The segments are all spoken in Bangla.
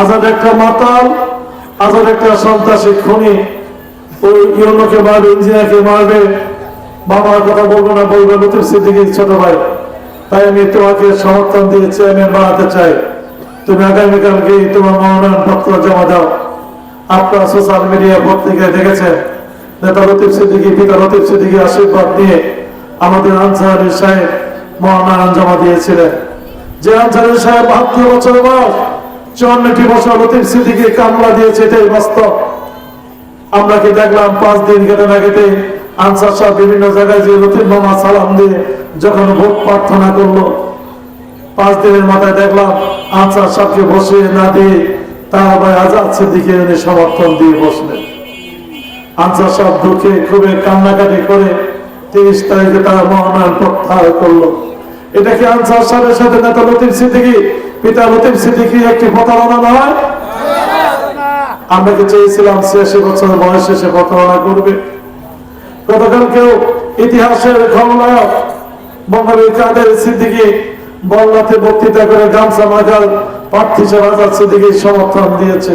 আজাদ একটা মাতাল, আজাদ একটা সন্ত্রাসী খুনি। ওই ইউনোকে মারবে, ইঞ্জিনিয়ারকে মারবে। বাবার কথা বলব না, বলবে, লতিফ সিদ্দিকির ছোট ভাই, তাই আমি তোমাকে সমর্থন দিয়ে চেয়ারম্যান বানাতে চাই। তুমি আগামীকালকে তোমার মনোনয়ন পত্র জমা দাও। আপনার সোশ্যাল মিডিয়া পত্রিকায় দেখেছেন, নেতা লতিফ সিদ্দিকি, পিতা লতিফ সিদ্দিকি আশীর্বাদ দিয়ে আমাদের আনসারি সাহেব মনোনয়ন জমা দিয়েছিলেন। যে আনসারি সাহেব বাহাত্তর বছর বয়স চুয়ান্নটি বছর লতিফ সিদ্দিকি কামলা দিয়েছে এটাই বাস্তব। আমরা কি দেখলাম পাঁচ দিন কেটে না কেটে আনসার সাহেব বিভিন্ন জায়গায় যে লতিফ মামা সালাম দিয়ে যখন ভোট প্রার্থনা করল, পাঁচ দিনের মাথায় দেখলাম আনসার সাহেবকে বসিয়ে না দিয়ে তারা ভাই আজাদ সিদ্দিকে এনে সমর্থন দিয়ে বসলেন। আনসার সাহেব দুঃখে খুবই কান্নাকাটি করে তিরিশ তারিখে তারা মনোনয়ন প্রত্যাহার করল। এটা কি আনসার সাহেবের সাথে নেতা লতিফ সিদ্দিকি পিতা লতিফ সিদ্দিকি একটি প্রতারণা নয়। আমরা চেয়েছিলাম ছিয়াশি বছর বয়সে সে প্রতারণা করবে। গতকাল কেউ ইতিহাসের খলনায়ক বঙ্গবীর কাদের সিদ্দিকি বল্লাতে বক্তৃতা করে গামছা মাজার প্রার্থী আজাদ সিদ্দিকি সমর্থন দিয়েছে।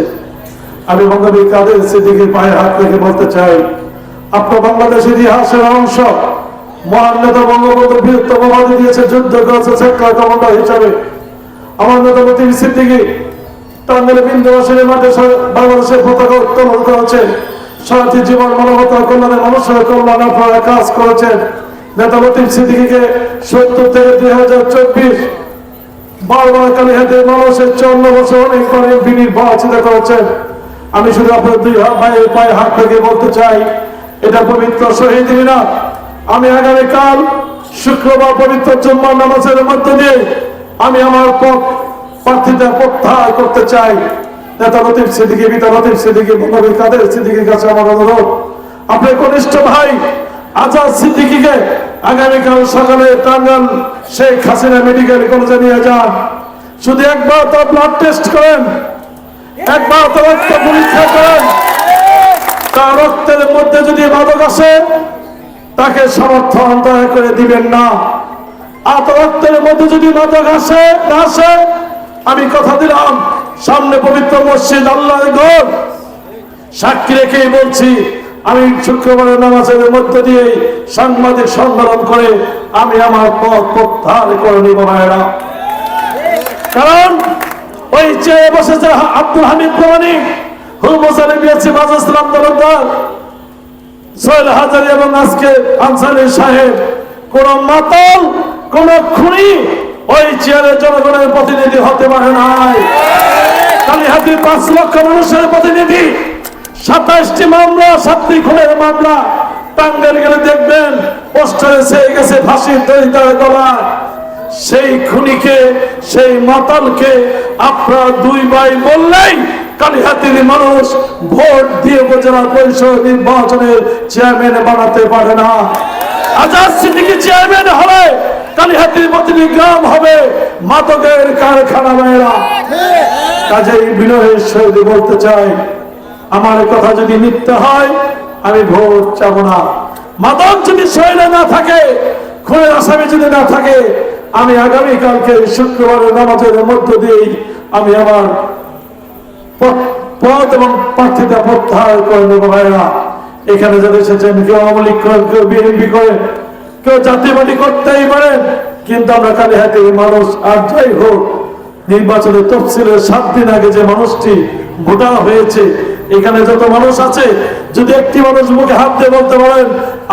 আমি বঙ্গবীর কাদের সিদ্দিকির পায়ে হাত রেখে বলতে চাই, আপনার বাংলাদেশের ইতিহাসের অংশ, মহান নেতা বঙ্গবন্ধু বীরত্ববাদী দিয়েছে, যুদ্ধ করেছে সেক্টর কমান্ডার হিসাবে আমার নেতা লতিফ সিদ্দিকি টাঙ্গাইলে বিন্দুবাসীর মাঠে সা- বাংলাদেশের পতাকা উত্তোলন করেছে সারাটি জীবন মানবতার কল্যাণে মানুষের কল্যাণে আপনারা কাজ করেছেন। নেতা লতিফ সিদ্দিকিকে সত্তর থেকে দুই হাজার চব্বিশ বারবার কালীহাতে মানুষের চন্ন বছর অনেক করে বিনির বাচিত করেছেন। আমি শুধু আপনার দুই ভাইয়ের পায়ে হাত থেকে বলতে চাই, এটা পবিত্র শহীদ মিনার। আমি আগামীকাল শুক্রবার পবিত্র জুম্মার নামাজের মধ্য দিয়ে আমি আমার পথ প্রার্থীতা প্রত্যাহার করতে চাই। নেতা লতিফ সিদ্দিকি, পিতা লতিফ সিদ্দিকি, বঙ্গবীর কাদের সিদ্দিকির কাছে আমার অনুরোধ। আপনার কনিষ্ঠ ভাই আজাদ সিদ্দিকিকে আগামীকাল সকালে টাঙ্গাল শেখ হাসিনা মেডিকেল কলেজে নিয়ে যান। শুধু একবার তো ব্লাড টেস্ট করেন, একবার তো রক্ত পরীক্ষা করেন। তার রক্তের মধ্যে যদি মাদক আসে, তাকে সমর্থন দয়া করে দিবেন না। রক্তের মধ্যে যদি মাদক আসে, না আসে, আমি কথা দিলাম, সামনে পবিত্র মসজিদ আল্লাহ ঘর। সাক্ষী রেখেই বলছি, আমি শুক্রবারের নামাজের মধ্য দিয়ে সাংবাদিক সম্মেলন করে আমি আমার পথ প্রত্যাহার করে নিব ভাইরা কারণ ওই চেয়ে বসেছে আব্দুল হামিদ প্রমাণী হুল মোসানি বিয়াছি বাজ ইসলাম সোহেল হাজারি এবং আজকে আনসারি সাহেব, কোন মাতাল কোন খুনি ওই চেয়ারের জনগণের প্রতিনিধি হতে পারে নাই। কালীহাতি পাঁচ লক্ষ মানুষের প্রতিনিধি সাতাইশটি মামলা, সাতটি খুনের মামলা। টাঙ্গাইল গেলে দেখবেন, পোস্টারে সে গেছে ফাঁসির দড়িতার গলা। সেই খুনিকে, সেই মাতালকে আপনার দুই ভাই বললেই কালীহাতির মানুষ ভোট দিয়ে উপজেলা পরিষদ নির্বাচনের চেয়ারম্যান বানাতে পারে না। আজাদ সিদ্দিকি চেয়ারম্যান হবে কালীহাতির প্রতিটি গ্রাম হবে মাদকের কারখানা মেয়েরা। কাজেই বিনয়ের সহিত বলতে চাই, আমার কথা যদি মিথ্যা হয়, আমি ভোট চাব না। মাদক যদি শরীরে না থাকে, খুনের আসামি যদি না থাকে, আমি আগামীকালকে শুক্রবারের নামাজের মধ্য দিয়েই আমি আমার পদ এবং প্রার্থীতা প্রত্যাহার করে নেব ভাইরা এখানে যারা এসেছেন কেউ আওয়ামী লীগ করেন, কেউ বিএনপি করেন কেউ জাতীয়বাদী করতেই পারেন কিন্তু আমরা কালে হাতে মানুষ, আর যাই হোক, নির্বাচনের তফসিলের সাত দিন আগে যে মানুষটি ভোটার হয়েছে, এখানে যত মানুষ আছে, যদি একটি মানুষ মুখে হাত দিয়ে বলতে পারেন,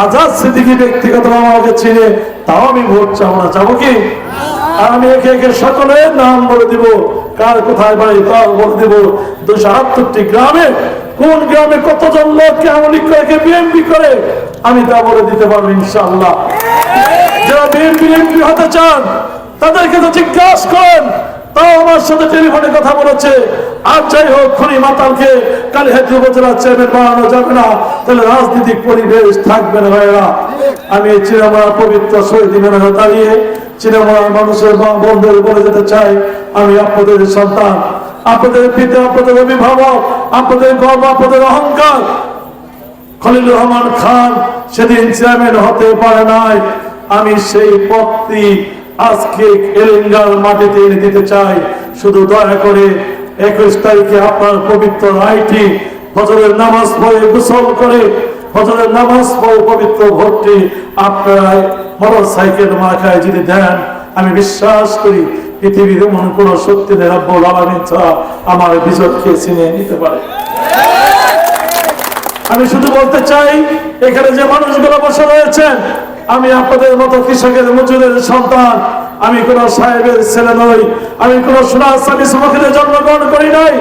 আজাদ সিদ্দিকি ব্যক্তিগত আমাকে চিনে, তাও আমি ভোট চাবো না। চাবো কি? আর আমি একে একে সকলের নাম বলে দিব। কার কোথায় বাড়ি তাও বলে দিব? দুশো আটাত্তরটি গ্রামে, কোন গ্রামে কতজন লোককে আমলিক করে কে বিএনপি করে, আমি তা বলে দিতে পারব ইনশাআল্লাহ। যারা বিএনপি, এমপি হতে চান, তাদেরকে তো জিজ্ঞাসা করেন। তাও আমার সাথে টেলিফোনে কথা বলেছে। আর যাই হোক, খনি মাতালকে কালীহাতি উপজেলা চেয়ারম্যান বানানো যাবে না। তাহলে রাজনৈতিক পরিবেশ থাকবে না ভাইয়েরা। আমি এই চিরামরা পবিত্র শহীদ মিনারে দাঁড়িয়ে চিরামরার মানুষের মা বন্ধুদের বলে যেতে চাই। আমি আপনাদের সন্তান, আপনাদের পিতা, আপনাদের অভিভাবক, আপনাদের গর্ব, আপনাদের অহংকার। খলিলুর রহমান খান সেদিন চেয়ারম্যান হতে পারে নাই। আমি সেই পথটি আজকে এলেঙ্গার মাটিতে এনে দিতে চাই। শুধু দয়া করে একুশ তারিখে আপনার পবিত্র আইটি ফজরের নামাজ পড়ে গোসল করে ফজরের নামাজ পড়ে পবিত্র ভোটটি আপনারা মোটর সাইকেল মাখায় যদি দেন, আমি বিশ্বাস করি পৃথিবীর এমন কোন শক্তি নেই রব্বুল আলামিন ছাড়া আমার বিজয়কে ছিনিয়ে নিতে পারে। আমি শুধু বলতে চাই, এখানে যে মানুষগুলো বসে রয়েছেন আমি আপনাদের মতো কৃষকের মজুরের সন্তান। আমি কোন সাহেবের ছেলে নই। আমি কোন সুরাজ আমি সমুখে জন্মগ্রহণ করি নাই।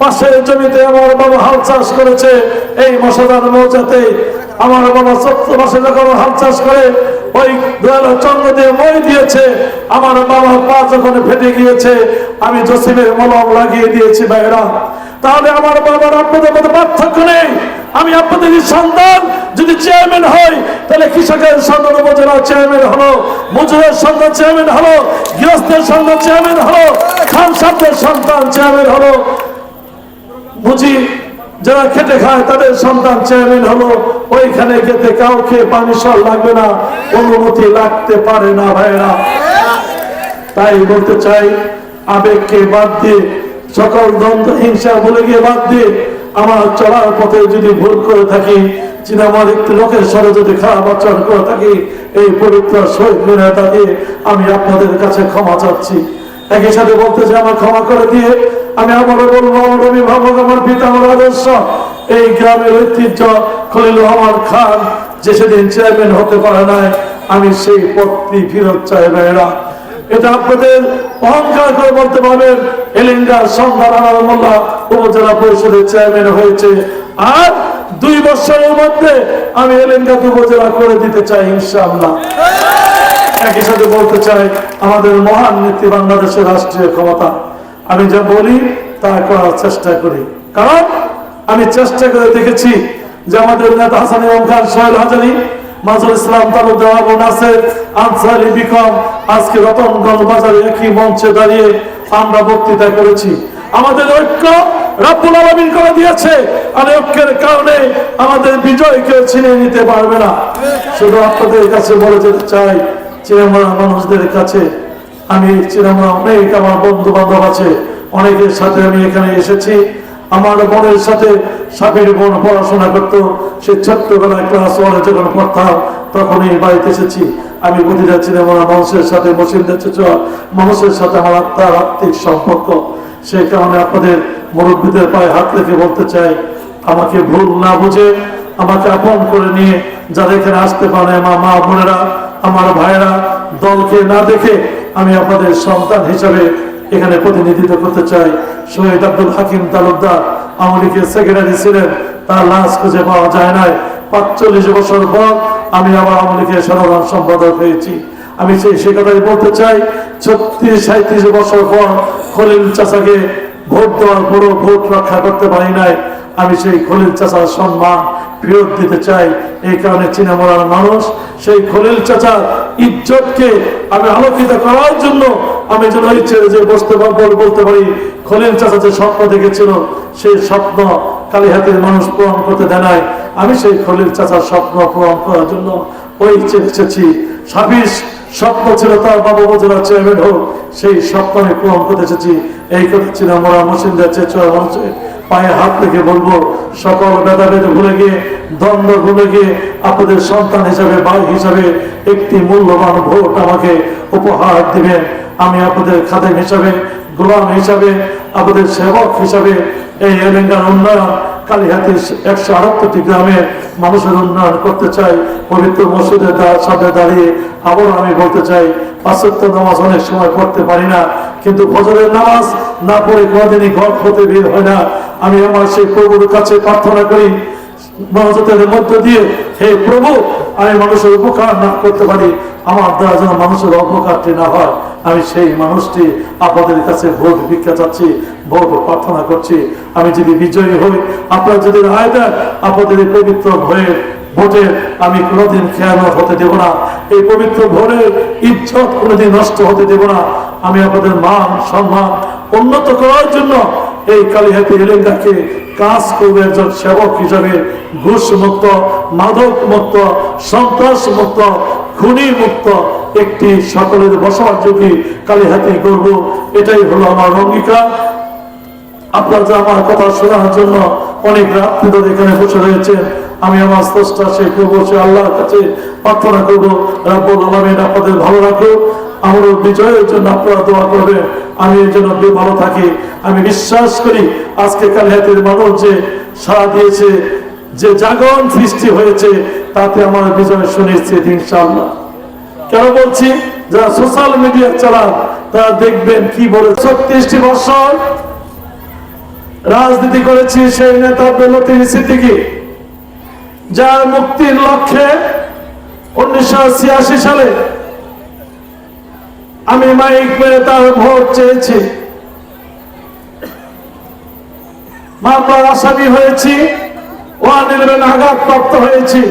পাশের জমিতে আমার বাবা হাল চাষ করেছে। এই মশাদার মৌজাতে আমার বাবা সত্তর মাসে যখন হাল চাষ করে, ওই চন্দ্র দিয়ে মই দিয়েছে। আমার বাবা পা যখন ফেটে গিয়েছে, আমি জসিমের মলম লাগিয়ে দিয়েছি ভাইরা। তাহলে আমার বাবার আপনাদের মধ্যে পার্থক্য নেই। আমি আপনাদের সন্তান, যদি চেয়ারম্যান হই তাহলে কৃষকের সন্তান উপজেলা চেয়ারম্যান হলো, মজুরের সন্তান চেয়ারম্যান হলো, গৃহস্থের সন্তান চেয়ারম্যান হলো খান সন্তান চেয়ারম্যান হলো। বুঝি, যারা খেটে খায়, তাদের সন্তান চেয়ারম্যান হলো। ওইখানে খেতে কাউকে পানি সর লাগবে না, অনুমতি লাগতে পারে না ভাইরা তাই বলতে চাই, আবেগকে বাদ দিয়ে, সকল দ্বন্দ্ব, হিংসা বলে গিয়ে বাদ দিয়ে আমার চলার পথে যদি ভুল করে থাকি চিনামার একটি লোকের স্বরে যদি খারাপ আচরণ করে থাকি, এই পবিত্র শহীদ দাঁড়িয়ে আমি আপনাদের কাছে ক্ষমা চাচ্ছি। একই সাথে বলতে চাই আমার ক্ষমা করে দিয়ে আমি আবারও বলব, আমার অভিভাবক আমার পিতা, আমার আদর্শ, এই গ্রামের ঐতিহ্য খলিল রহমান খান, যে সেদিন চেয়ারম্যান হতে পারে নাই, আমি সেই পদটি ফিরত চাই ভাইরা এটা আপনাদের অহংকার করে বলতে পারবেন, এলিঙ্গার সন্ধান মোল্লা উপজেলা পরিষদের চেয়ারম্যান হয়েছে। আর দুই বছরের মধ্যে আমি এলিঙ্গাকে উপজেলা করে দিতে চাই ইনশাআল্লাহ। একই সাথে বলতে চাই, আমাদের মহান বাংলাদেশের রাষ্ট্রীয় ক্ষমতা। আমি যা বলি, তা করার চেষ্টা করি। কারণ আমি চেষ্টা করে দেখেছি যে আমাদের নেতা হাসান খান, সোহেল হাজারি মাজুল ইসলাম আনসারি বিকম আজকে রতনগঞ্জ বাজারে একই মঞ্চে দাঁড়িয়ে আমরা বক্তৃতা করেছি। আমাদের ঐক্য রাব্বুল আলামিন করে দিয়েছে। আর ঐক্যের কারণে আমাদের বিজয় কেউ ছিনিয়ে নিতে পারবে না। শুধু আপনাদের কাছে বলে যেতে চাই চিরামরা মানুষদের কাছে। আমি চিরামরা অনেক আমার বন্ধু বান্ধব আছে, অনেকের সাথে আমি এখানে এসেছি। আমার বোনের সাথে সাপের বোন পড়াশোনা করতো, সে ছোট্টবেলায় ক্লাস ওয়ানে যখন পড়তাম তখন এই বাড়িতে এসেছি। আমি বুঝে যাচ্ছিলাম আমার মানুষের সাথে মসিন্দের মানুষের সাথে আমার আত্মার আত্মিক সম্পর্ক। সেই কারণে আপনাদের মুরব্বীদের পায়ে হাত রেখে বলতে চাই, আমাকে ভুল না বুঝে আমাকে আপন করে নিয়ে যারা এখানে আসতে পারে আমার মা বোনেরা, আমার ভাইরা দলকে না দেখে আমি আপনাদের সন্তান হিসাবে এখানে প্রতিনিধিত্ব করতে চাই। শহীদ আব্দুল হাকিম তালুকদার আওয়ামী লীগের সেক্রেটারি ছিলেন, তার লাশ খুঁজে পাওয়া যায় নাই। পাঁচচল্লিশ বছর পর আমি আবার আওয়ামী লীগের সাধারণ সম্পাদক হয়েছি। আমি সেই সে কথাই বলতে চাই, ছত্রিশ সাঁত্রিশ বছর পর খলিল চাষাকে ভোট দেওয়ার পরও ভোট রক্ষা করতে পারি নাই। আমি সেই খলিল চাচার সম্মান ফেরত দিতে চাই। এই কারণে চিনামরার মানুষ, সেই খলিল চাচার ইজ্জতকে আমি আলোকিত করার জন্য আমি যেন ইচ্ছে যে বসতে বলতে পারি। খলিল চাচা যে স্বপ্ন দেখেছিল, সেই স্বপ্ন কালীহাতের মানুষ পূরণ করতে দেয় আমি সেই খলিল চাচার স্বপ্ন পূরণ করার জন্য ওই এসেছি ছাব্বিশ স্বপ্ন ছিল তার বাবা বজরা চেয়ারম্যান হোক, সেই স্বপ্ন আমি পূরণ করতে এসেছি এই করছি আমরা মুসলিমদের চেয়ে মানুষের পায়ে হাত থেকে বলব, সকল ভেদাভেদ ভুলে গিয়ে, দ্বন্দ্ব ভুলে গিয়ে আপনাদের সন্তান হিসাবে, ভাই হিসাবে একটি মূল্যবান ভোট আমাকে উপহার দিবেন। আমি আপনাদের খাদেম হিসাবে, গোলাম হিসাবে, আপনাদের সেবক হিসাবে এই এলেঙ্গার উন্নয়ন কালীহাতির একশো আটাত্তরটি গ্রামের মানুষের উন্নয়ন করতে চাই পবিত্র মসজিদের সাথে দাঁড়িয়ে আবারও আমি বলতে চাই, পাশ্চাত্য নামাজ অনেক সময় পড়তে পারি না, কিন্তু ফজরের নামাজ না পড়ে কোনোদিনই ঘর হতে বের হয় না। আমি আমার সেই প্রভুর কাছে প্রার্থনা করি মানুষের মধ্য দিয়ে, হে প্রভু, আমি মানুষের উপকার না করতে পারি আমার দ্বারা যেন মানুষের অপকারটি না হয়, আমি সেই মানুষটি আপনাদের কাছে ভোট ভিক্ষা চাচ্ছি ভোট প্রার্থনা করছি। আমি যদি বিজয়ী হই, আপনারা যদি রায় দেন, আপনাদের পবিত্র ভয়ে ভোটে আমি কোনোদিন খেয়ানত হতে দেব না। এই পবিত্র ভোটের ইজ্জত কোনোদিন নষ্ট হতে দেব না। আমি আপনাদের মান, সম্মান উন্নত করার জন্য এই কালীহাতি এলেঙ্গাকে কাজ করবে একজন সেবক হিসাবে ঘুষ মুক্ত মাদক মুক্ত সন্ত্রাস মুক্ত খুনি মুক্ত একটি সকলের বসবাসযোগী কালীহাতি করব এটাই হলো আমার অঙ্গীকার। আপনারা যে আমার কথা শোনার জন্য অনেক রাত্রি ধরে এখানে বসে রয়েছেন। আমি আমার স্রষ্টা সে করব, সে আল্লাহর কাছে প্রার্থনা করব। রাব্বুল আলামিন আপনাদের ভালো রাখুক। আমার বিজয়ের জন্য আপনারা দোয়া করবেন। আমি এই জন্য ভালো থাকি। আমি বিশ্বাস করি আজকে কাল হাতের মানুষ যে সারা দিয়েছে, যে জাগরণ সৃষ্টি হয়েছে, তাতে আমার বিজয় সুনিশ্চিত ইনশাআল্লাহ। কেন বলছি? যারা সোশ্যাল মিডিয়া চালান, তারা দেখবেন কি বলে ছত্রিশটি বছর রাজনীতি করেছি সেই নেতা সিদ্দিকি, যার মুক্তির লক্ষ্যে উনিশশো ছিয়াশি সালে আমি মাইক মেরে তার ভোট চেয়েছি। মামলার আসামি হয়েছি ওয়ান ইলেভেন আঘাতপ্রাপ্ত হয়েছি।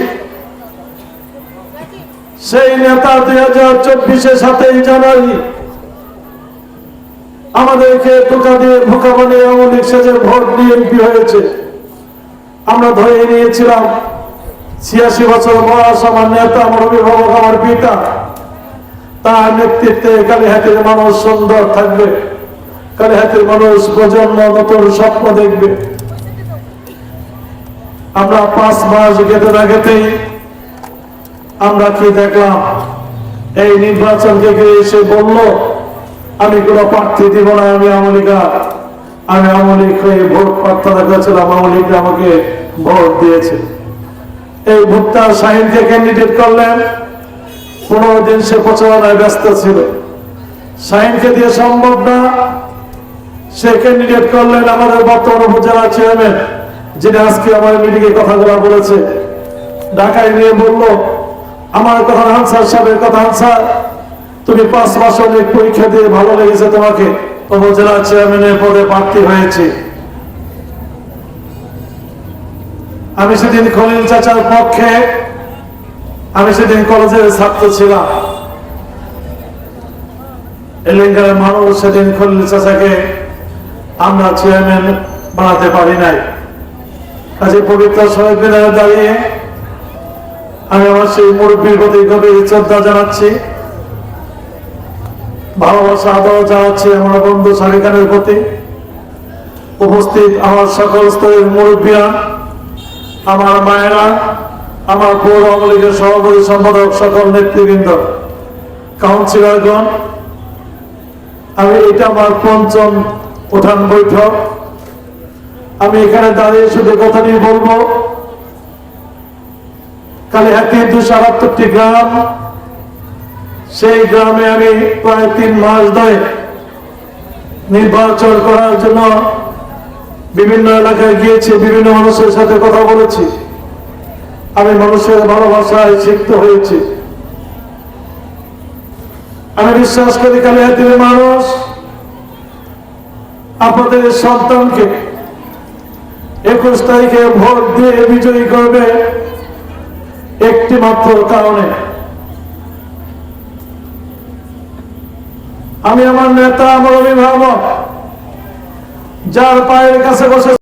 সেই নেতা দুই হাজার চব্বিশে সাতই জানুয়ারি আমাদেরকে টোকা দিয়ে ভোকা বানিয়ে আওয়ামী লীগ সেজে ভোট এমপি হয়েছে। আমরা ধরে নিয়েছিলাম, ছিয়াশি বছর বয়স আমার নেতা আমার অভিভাবক আমার পিতা। তার নেতৃত্বে কালীহাতের মানুষ সুন্দর থাকবে। কালীহাতের মানুষ প্রজন্ম নতুন স্বপ্ন দেখবে। আমরা পাঁচ মাস গেতে না গেতেই আমরা কি দেখলাম? এই নির্বাচনকে ঘিরে এসে বলল, আমি কোনো প্রার্থী দিব না, আমি আমলিকা। আমি আমলিক হয়ে ভোট প্রার্থনা করেছিলাম, আমলিক আমাকে ভোট দিয়েছে। এই ভুট্টা শাহিনকে ক্যান্ডিডেট করলেন। পনেরো দিন সে প্রচারণায় ব্যস্ত ছিল। শাহিনকে দিয়ে সম্ভব না। সে ক্যান্ডিডেট করলেন আমাদের বর্তমান উপজেলা চেয়ারম্যান যিনি আজকে আমার মিটিংয়ে কথাগুলো বলেছে। ঢাকায় নিয়ে বলল, আমার কথা আনসার সাহেবের কথা আনসার তুমি পাঁচ মাস অনেক পরীক্ষা দিয়ে ভালো লেগেছে তোমাকে। উপজেলা চেয়ারম্যানের পদে প্রার্থী হয়েছে। আমি সেদিন খলিল চাচার পক্ষে আমি সেদিন কলেজের ছাত্র ছিলাম। এলেঙ্গারের মানুষ সেদিন খলিল আমরা চেয়ারম্যান বানাতে পারি নাই। কাজে পবিত্র দাঁড়িয়ে আমি আমার সেই মুরব্বীর প্রতি গভীর শ্রদ্ধা জানাচ্ছি। ভালোবাসা, আদর জানাচ্ছি আমার বন্ধু সারিকানের প্রতি। উপস্থিত আমার সকল স্তরের মুরব্বীরা, আমার মায়েরা আমার পৌর আওয়ামী লীগের সভাপতি সম্পাদক সকল নেতৃবৃন্দ, কাউন্সিলরগণ, আমি এটা আমার পঞ্চম প্রধান বৈঠক। আমি এখানে দাঁড়িয়ে শুধু কথা কথাটি বলব কালীহাতির দুশো আটাত্তরটি গ্রাম, সেই গ্রামে আমি প্রায় তিন মাস ধরে নির্বাচন করার জন্য বিভিন্ন এলাকায় গিয়েছি, বিভিন্ন মানুষের সাথে কথা বলেছি। আমি মানুষের ভালোবাসায় সিক্ত হয়েছি। আমি বিশ্বাস করি কালীহাতির মানুষ আপনাদের সন্তানকে একুশ তারিখে ভোট দিয়ে বিজয়ী করবে একটি মাত্র কারণে। আমি আমার নেতা, আমার অভিভাবক, যার পায়ের কাছে বসে